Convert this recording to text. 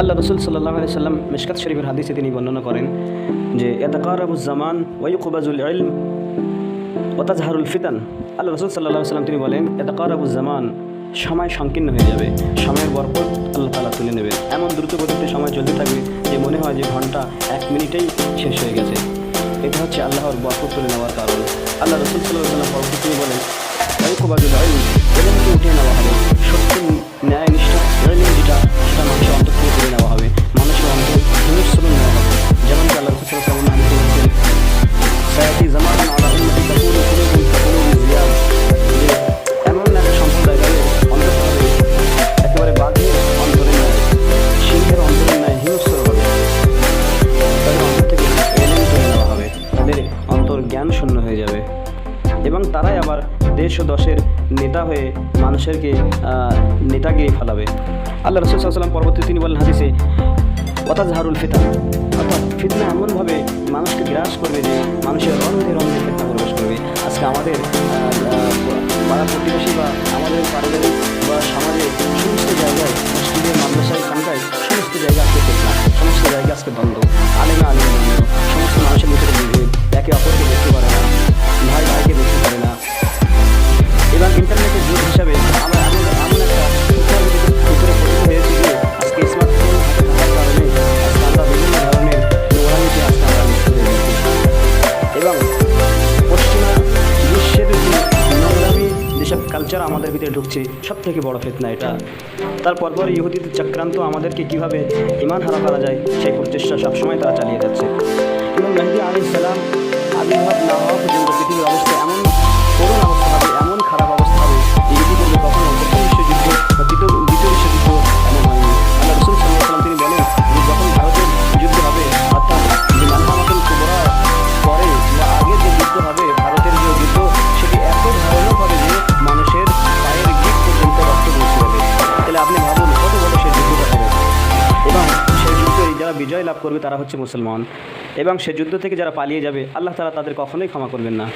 আল্লাহ রসুল সাল্লাহ আলি সাল্লাম মিশকাত শরীফের হাদিসে তিনি বর্ণনা করেন যে এতকারাবুজ্জামান ওয়ুকুবাজুল ইলম ওতাজহারুল ফিতান। আল্লাহ রসুল সাল্লাহ সাল্লাম তিনি বলেন এতকারাবুজ্জামান সময় সংকীর্ণ হয়ে যাবে, সময়ের বরকত আল্লাহ তালা তুলে নেবে। এমন দ্রুত গতিতে সময় চলতে থাকবে যে মনে হয় যে ঘণ্টা এক মিনিটেই শেষ হয়ে গেছে। এটা হচ্ছে আল্লাহর বরকত তুলে নেওয়ার কারণ। আল্লাহ রসুল সাল্লাহ সাল্লাম পরবর্তী বলেন ওয়ুকুবাজুল ইলম এলমকে উঠিয়ে নেওয়া হবে। জ্ঞান শূন্য হয়ে যাবে। এবং তারাই আবার দেশ ও দশের নেতা হয়ে মানুষেরকে নেতা নেতাগিরি ফেলাবে। আল্লাহ রসুল সাল্লাম পরবর্তী তিনি বলেন হাদিসে ঝাড়ুল ফিতা অর্থাৎ ফিতনা এমনভাবে মানুষকে গ্রাস করবে যে মানুষের রন্ধে রন্ধে ফিতনা প্রবেশ করবে। আজকে আমাদের কালচার আমাদের ভিতরে ঢুকছে সব থেকে বড় ফেতনা এটা। তারপর পর ইহুদিদের চক্রান্ত আমাদেরকে কীভাবে ইমান হারা করা যায়, সেই প্রচেষ্টা সবসময় তারা চালিয়ে যাচ্ছে। এবং মেহেদি আলী সালাম আবির্ভাব না হওয়া পর্যন্ত যারা বিজয় লাভ করবে তারা হচ্ছে মুসলমান। এবং সে যুদ্ধ থেকে যারা পালিয়ে যাবে, আল্লাহ তালা তাদের কখনোই ক্ষমা করবেন না।